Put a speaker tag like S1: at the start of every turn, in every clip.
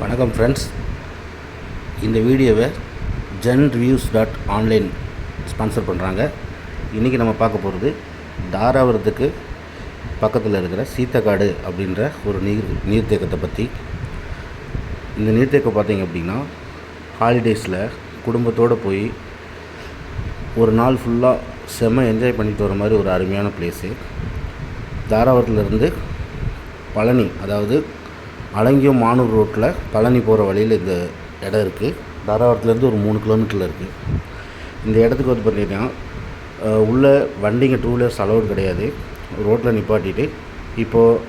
S1: வணக்கம் ஃப்ரெண்ட்ஸ் இந்த வீடியோவை zen reviews dot online sponsor பண்ணுறாங்க இன்றைக்கி நம்ம பார்க்க போகிறது தாராபுரத்துக்கு பக்கத்தில் இருக்கிற சீத்தக்காடு அப்படின்ற ஒரு நீர் நீர்த்தேக்கத்தை பற்றி இந்த நீர்த்தேக்கம் பார்த்தீங்க அப்படின்னா ஹாலிடேஸில் குடும்பத்தோடு போய் ஒரு நாள் ஃபுல்லாக செம்ம என்ஜாய் பண்ணிட்டு வர மாதிரி ஒரு அருமையான பிளேஸு தாராபுரத்துலேருந்து பழனி அதாவது அலங்கியம் மானூர் ரோட்டில் பழனி போகிற வழியில் இந்த இடம் இருக்குது. தாராவரத்துலேருந்து ஒரு மூணு கிலோமீட்டரில் இருக்குது. இந்த இடத்துக்கு வந்து பார்த்தீங்கன்னா உள்ளே வண்டிங்க டூ வீலர்ஸ் அலௌட் கிடையாது. ரோட்டில் நிப்பாட்டிட்டு இப்போது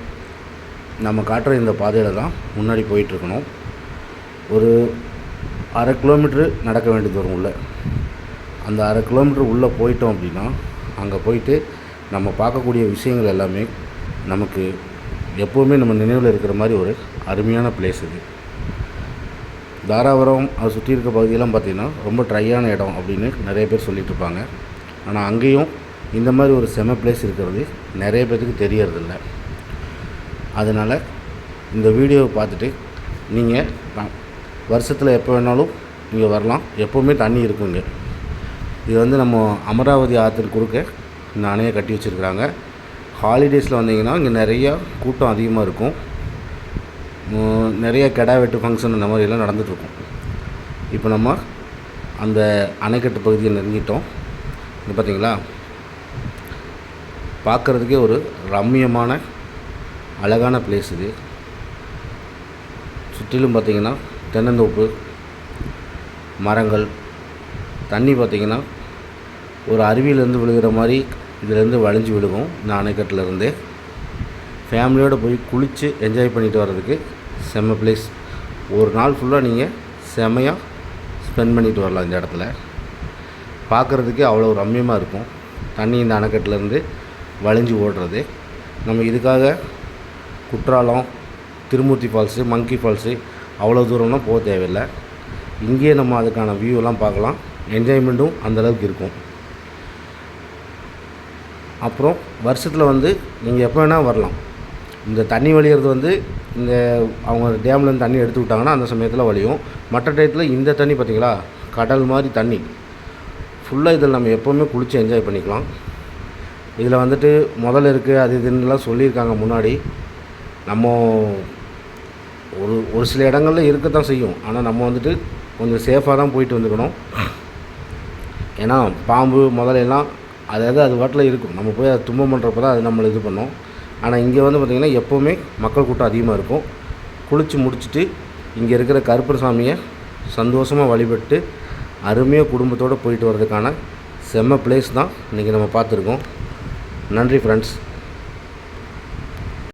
S1: நம்ம காட்டுற இந்த பாதையில் தான் முன்னாடி போயிட்டுருக்கணும். ஒரு அரை கிலோமீட்ரு நடக்க வேண்டியது வரும் உள்ளே. அந்த அரை கிலோமீட்டர் உள்ளே போயிட்டோம் அப்படின்னா அங்கே போயிட்டு நம்ம பார்க்கக்கூடிய விஷயங்கள் எல்லாமே நமக்கு எப்போவுமே நம்ம நினைவில் இருக்கிற மாதிரி ஒரு அருமையான பிளேஸ் இது. தாராபுரம் அதை சுற்றி இருக்க பகுதியெல்லாம் பார்த்திங்கன்னா ரொம்ப ட்ரையான இடம் அப்படின்னு நிறைய பேர் சொல்லிகிட்டு இருப்பாங்க. ஆனால் அங்கேயும் இந்த மாதிரி ஒரு செம பிளேஸ் இருக்கிறது நிறைய பேர்த்துக்கு தெரியறதில்ல. அதனால் இந்த வீடியோவை பார்த்துட்டு நீங்கள் வருஷத்தில் எப்போ வேணாலும் இங்கே வரலாம். எப்போவுமே தண்ணி இருக்குங்க. இது வந்து நம்ம அமராவதி ஆற்றுக்கு குறுக்க இந்த அணையை கட்டி வச்சுருக்குறாங்க. ஹாலிடேஸில் வந்தீங்கன்னா இங்கே நிறையா கூட்டம் அதிகமாக இருக்கும். நிறைய கெடா வெட்டு ஃபங்க்ஷன் அந்த மாதிரிலாம் நடந்துகிட்ருக்கும் இப்போ நம்ம அந்த அணைக்கட்டு பகுதியை நெருங்கிட்டோம். இங்கே பார்த்தீங்களா? பார்க்குறதுக்கே ஒரு ரம்மியமான அழகான பிளேஸ் இது. சுற்றிலும் பார்த்தீங்கன்னா தென்னந்தோப்பு மரங்கள் தண்ணி பார்த்திங்கன்னா ஒரு அருவியிலேருந்து விழுகிற மாதிரி இதுலேருந்து வழிஞ்சு விழுகும் இந்த அணைக்கட்டிலேருந்து ஃபேமிலியோடு போய் குளித்து என்ஜாய் பண்ணிட்டு வர்றதுக்கு செம்ம பிளேஸ் ஒரு நாள் ஃபுல்லாக நீங்கள் செமையாக ஸ்பெண்ட் பண்ணிட்டு வரலாம் இந்த இடத்துல. பார்க்குறதுக்கே அவ்வளோ ரம்யமாக இருக்கும். தண்ணி இந்த அணைக்கட்டிலேருந்து வழிஞ்சு ஓடுறது. நம்ம இதுக்காக Courtallam Thirumoorthy falls monkey falls அவ்வளோ தூரம்லாம் போக தேவையில்லை. இங்கேயே நம்ம அதுக்கான வியூலாம் பார்க்கலாம். என்ஜாய்மெண்ட்டும் அந்தளவுக்கு இருக்கும். அப்புறம் வருஷத்தில் வந்து நீங்கள் எப்போ வேணால் வரலாம். இந்த தண்ணி வழியிறது வந்து இந்த அவங்க டேம்லேருந்து தண்ணி எடுத்து விட்டாங்கன்னா அந்த சமயத்தில் வழியும். மற்ற டயத்தில் இந்த தண்ணி பார்த்திங்களா கடல் மாதிரி தண்ணி. ஃபுல்லாக இதில் நம்ம எப்போவுமே குளித்து என்ஜாய் பண்ணிக்கலாம். இதில் வந்துட்டு முதல்ல இருக்குது அது இதுன்னுலாம் சொல்லியிருக்காங்க முன்னாடி. நம்ம ஒரு ஒரு சில இடங்களில் இருக்க தான் செய்யும். ஆனால் நம்ம வந்துட்டு கொஞ்சம் சேஃபாக தான் போயிட்டு வந்துக்கணும். ஏன்னா பாம்பு முதல்ல எல்லாம் அதாவது அது வாட்டில் இருக்கும். நம்ம போய் அதை துன்பம் பண்ணுறப்ப தான் அது நம்மளை இது பண்ணோம். ஆனால் இங்கே வந்து பார்த்திங்கன்னா எப்போவுமே மக்கள் கூட்டம் அதிகமாக இருக்கும். குளித்து முடிச்சுட்டு இங்கே இருக்கிற கருப்பர் சாமியை சந்தோஷமாக வழிபட்டு அருமையாக குடும்பத்தோடு போயிட்டு வர்றதுக்கான செம்ம பிளேஸ் தான் இன்றைக்கி நம்ம பார்த்துருக்கோம். நன்றி ஃப்ரெண்ட்ஸ்